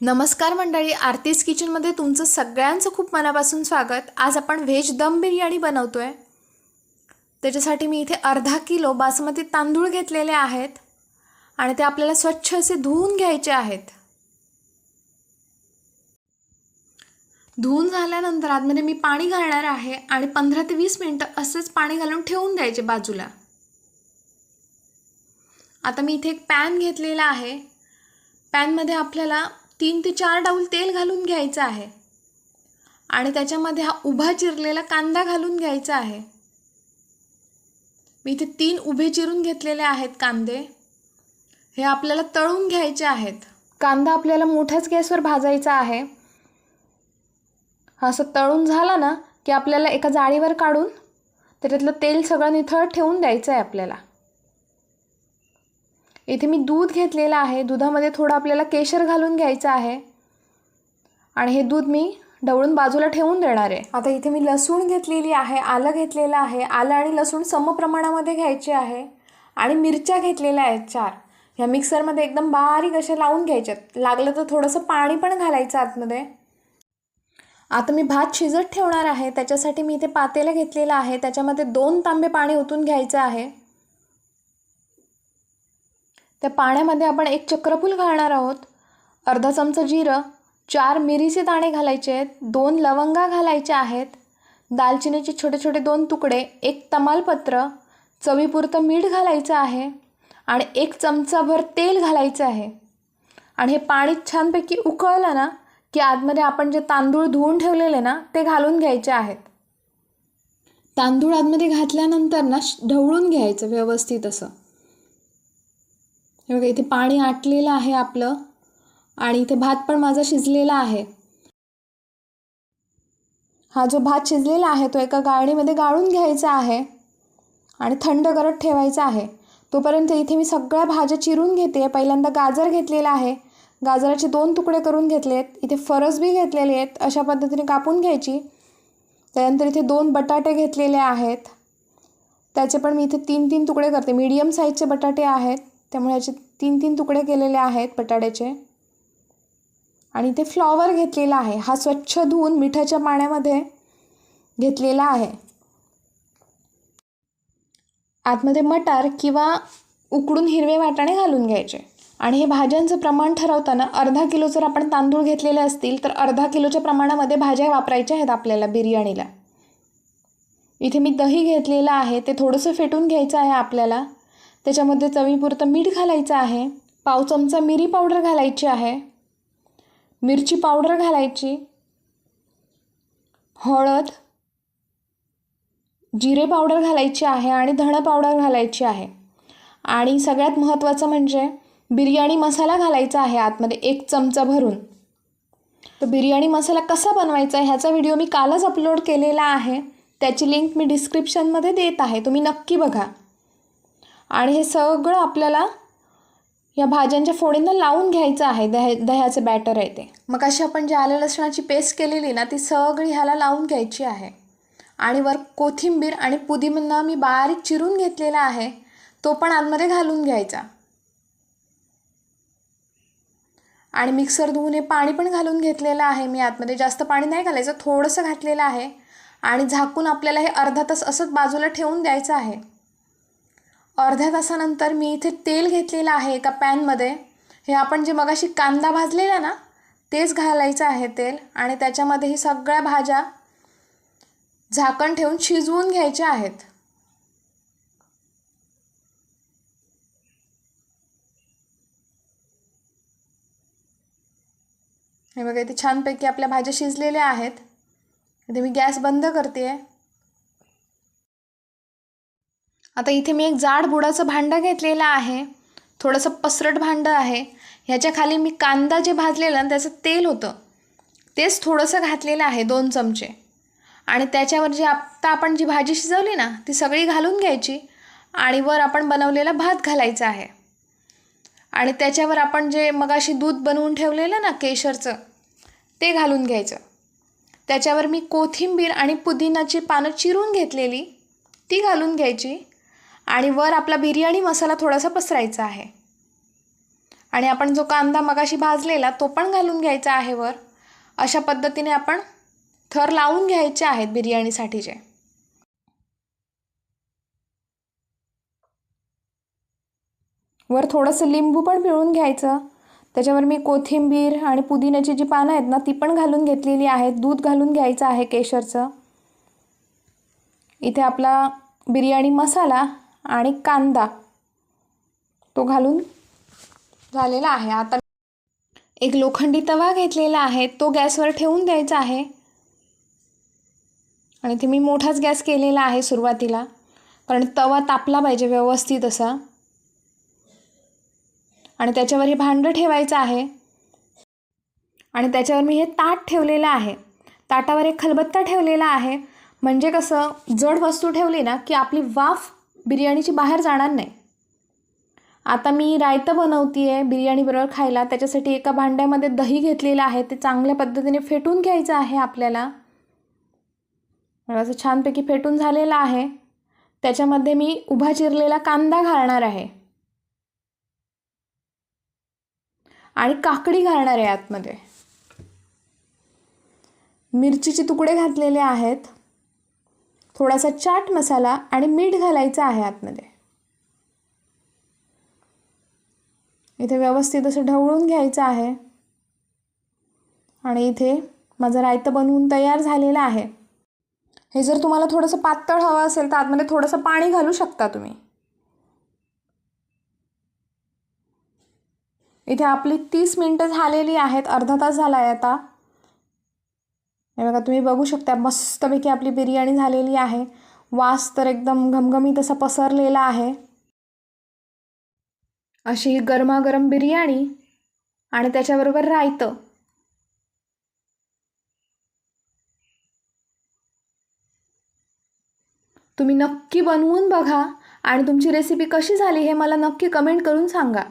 नमस्कार मंडळी आरतीस किचनमध्ये तुमचं सगळ्यांचं खूप मनापासून स्वागत. आज आपण व्हेज दम बिर्याणी बनवतो आहे त्याच्यासाठी मी इथे अर्धा किलो बासमती तांदूळ घेतलेले आहेत आणि ते आपल्याला स्वच्छ असे धुवून घ्यायचे आहेत. धुवून झाल्यानंतर आतमध्ये मी पाणी घालणार आहे आणि पंधरा ते वीस मिनटं असेच पाणी घालून ठेवून द्यायचे बाजूला. आता मी इथे एक पॅन घेतलेला आहे. पॅनमध्ये आपल्याला तीन ते चार डाऊल तेल घालून घ्यायचं आहे. आणि त्याच्यामध्ये हा उभा चिरलेला कांदा घालून घ्यायचा आहे. मी इथे तीन उभे चिरून घेतलेले आहेत कांदे. हे आपल्याला तळून घ्यायचे आहेत. कांदा आपल्याला मोठ्याच गॅसवर भाजायचा आहे. असं तळून झाला ना की आपल्याला एका जाळीवर काढून त्याच्यातलं तेल सगळं निथळ ठेवून द्यायचं आहे आपल्याला. इथे मी दूध घेतलेलं आहे. दुधामध्ये थोडं आपल्याला केशर घालून घ्यायचं आहे. आणि हे दूध मी ढवळून बाजूला ठेवून देणार आहे. आता इथे मी लसूण घेतलेली आहे आलं घेतलेलं आहे. आलं आणि लसूण समप्रमाणामध्ये घ्यायचे आहे. आणि मिरच्या घेतलेल्या आहेत चार. ह्या मिक्सरमध्ये एकदम बारीक असे लावून घ्यायच्यात लागलं तर थोडंसं पाणी पण घालायचं आतमध्ये. आता मी भात शिजत ठेवणार आहे. त्याच्यासाठी मी इथे पातेलं घेतलेलं आहे. त्याच्यामध्ये दोन तांबे पाणी ओतून घ्यायचं आहे. त्या पाण्यामध्ये आपण एक चक्रफूल घालणार आहोत. अर्धा चमचा जिरं चार मिरीचे दाणे घालायचे आहेत दोन लवंगा घालायच्या आहेत दालचिनीचे छोटे छोटे दोन तुकडे एक तमालपत्र चवीपुरतं मीठ घालायचं आहे आणि एक चमचाभर तेल घालायचं आहे. आणि हे पाणी छानपैकी उकळलं ना की आतमध्ये आपण जे तांदूळ धुवून ठेवलेले ना ते घालून घ्यायचे आहेत. तांदूळ आतमध्ये घातल्यानंतर ना ढवळून घ्यायचं व्यवस्थित असं. हे बघा इथे पाणी आटलेलं आहे आपलं आणि इथे भात पण माझा शिजलेला आहे. हा जो भात शिजलेला आहे तो एका गाळणीमध्ये गाळून घ्यायचा आहे आणि थंड करत ठेवायचा आहे. तोपर्यंत इथे मी सगळ्या भाज्या चिरून घेते. पहिल्यांदा गाजर घेतलेला आहे. गाजराचे दोन तुकडे करून घेतले आहेत इथे फरसबी घेतलेले आहेत अशा पद्धतीने कापून घ्यायची. त्यानंतर इथे दोन बटाटे घेतलेले आहेत. त्याचे पण मी इथे तीन तीन तुकडे करते. मीडियम साईजचे बटाटे आहेत. त्यामुळे याचे तीन तीन तुकडे केलेले आहेत बटाट्याचे. आणि इथे फ्लॉवर घेतलेला आहे. हा स्वच्छ धुवून मिठाच्या पाण्यामध्ये घेतलेला आहे. आतमध्ये मटार किंवा उकडून हिरवे वाटाणे घालून घ्यायचे. आणि हे भाज्यांचं प्रमाण ठरवताना अर्धा किलो जर आपण तांदूळ घेतलेले असतील तर अर्धा किलोच्या प्रमाणामध्ये भाज्या वापरायच्या आहेत आपल्याला बिर्याणीला. इथे मी दही घेतलेलं आहे. ते थोडंसं फेटून घ्यायचं आहे आपल्याला. त्याच्यामध्ये चवीपुरतं मीठ घालायचं आहे. पाव चमचा मिरी पावडर घालायची आहे. मिरची पावडर घालायची. हळद जिरे पावडर घालायची आहे आणि धणं पावडर घालायची आहे. आणि सगळ्यात महत्त्वाचं म्हणजे बिर्याणी मसाला घालायचा आहे आतमध्ये एक चमचा भरून. तर बिर्याणी मसाला कसा बनवायचा ह्याचा व्हिडिओ मी कालच अपलोड केलेला आहे. त्याची लिंक मी डिस्क्रिप्शनमध्ये देत आहे. तुम्ही नक्की बघा. आणि हे सगळं आपल्याला या भाज्यांच्या फोडींना लावून घ्यायचं आहे. दह्या दह्याचं बॅटर आहे ते. मग अशी आपण जी आलं लसणाची पेस्ट केलेली ना ती सगळी ह्याला लावून घ्यायची आहे. आणि वर कोथिंबीर आणि पुदिना मी बारीक चिरून घेतलेला आहे. तो पण आतमध्ये घालून घ्यायचा. आणि मिक्सर धुवून हे पाणी पण घालून घेतलेलं आहे मी आतमध्ये. जास्त पाणी नाही घालायचं थोडंसं घातलेलं आहे. आणि झाकून आपल्याला हे अर्धा तास असंच बाजूला ठेवून द्यायचं आहे. अर्ध्या तासानंतर मी इथे तेल घेतलेलं आहे एका पॅनमध्ये. हे आपण जे मगाशी कांदा भाजलेला ना तेच घालायचं आहे तेल आणि त्याच्यामध्ये ही सगळ्या भाज्या झाकण ठेवून शिजवून घ्यायच्या आहेत. हे बघा इथे छानपैकी आपल्या भाज्या शिजलेल्या आहेत. इथे मी गॅस बंद करते आहे आता इथे मी एक जाड बुडाचं भांडं घेतलेलं आहे. थोडंसं पसरट भांडं आहे. ह्याच्या खाली मी कांदा जे भाजलेला ना त्याचं तेल होतं. तेच थोडंसं घातलेलं आहे दोन चमचे. आणि त्याच्यावर जी आत्ता आपण जी भाजी शिजवली ना ती सगळी घालून घ्यायची आणि वर आपण बनवलेला भात घालायचा आहे. आणि त्याच्यावर आपण जे मगाशी दूध बनवून ठेवलेलं ना केशरचं ते घालून घ्यायचं. त्याच्यावर मी कोथिंबीर आणि पुदिनाची पानं चिरून घेतलेली ती घालून घ्यायची. आणि वर आपला बिर्याणी मसाला थोडासा पसरायचा आहे. आणि आपण जो कांदा मगाशी भाजलेला तो पण घालून घ्यायचा आहे वर. अशा पद्धतीने आपण थर लावून घ्यायचे आहेत बिर्याणीसाठीचे वर थोडंसं लिंबू पण पिळून घ्यायचं. त्याच्यावर मी कोथिंबीर आणि पुदिन्याची जी पानं आहेत ना ती पण घालून घेतलेली आहेत. दूध घालून घ्यायचं आहे केशरचं. इथे आपला बिर्याणी मसाला आणि कांदा तो घालून झालेला आहे. आता एक लोखंडी तवा घेतलेला आहे. तो गॅसवर ठेवून द्यायचा आहे. आणि ते मी मोठाच गॅस केलेला आहे सुरुवातीला. कारण तवा तापला पाहिजे व्यवस्थित असा. आणि त्याच्यावर हे भांडं ठेवायचं आहे. आणि त्याच्यावर मी हे ताट ठेवलेलं आहे. ताटावर एक खलबत्ता ठेवलेला आहे. म्हणजे कसं जड वस्तू ठेवली ना की आपली वाफ बिर्याणीची बाहेर जाणार नाही. आता मी रायतं बनवते आहे बिर्याणीबरोबर खायला. त्याच्यासाठी एका भांड्यामध्ये दही घेतलेलं आहे. ते चांगल्या पद्धतीने फेटून घ्यायचं आहे आपल्याला. असं छानपैकी फेटून झालेलं आहे. त्याच्यामध्ये मी उभा चिरलेला कांदा घालणार आहे. आणि काकडी घालणार आहे आतमध्ये. मिरचीचे तुकडे घातलेले आहेत. थोडासा चाट मसाला आणि मीठ घालायचं आहे आतमध्ये. इथे व्यवस्थित असं ढवळून घ्यायचं आहे. आणि इथे माझं रायतं बनवून तयार झालेलं आहे. हे जर तुम्हाला थोडंसं पातळ हवं असेल तर आतमध्ये थोडंसं पाणी घालू शकता तुम्ही. इथे आपली तीस मिनटं झालेली आहेत अर्धा तास झाला आहे आता. हे बघा तुम्ही बघू शकता मस्तपैकी आपली बिर्याणी झालेली आहे. वास तर एकदम घमघमीत असा पसरलेला आहे. अशी ही गरमागरम बिर्याणी आणि त्याच्याबरोबर रायतं. तुम्ही नक्की बनवून बघा आणि तुमची रेसिपी कशी झाली हे मला नक्की कमेंट करून सांगा.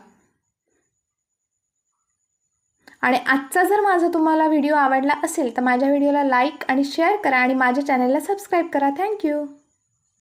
आणि आजचा जर माझा तुम्हाला व्हिडिओ आवडला असेल तर माझ्या व्हिडिओला लाईक आणि शेअर करा आणि माझ्या चॅनलला सबस्क्राईब करा. थँक्यू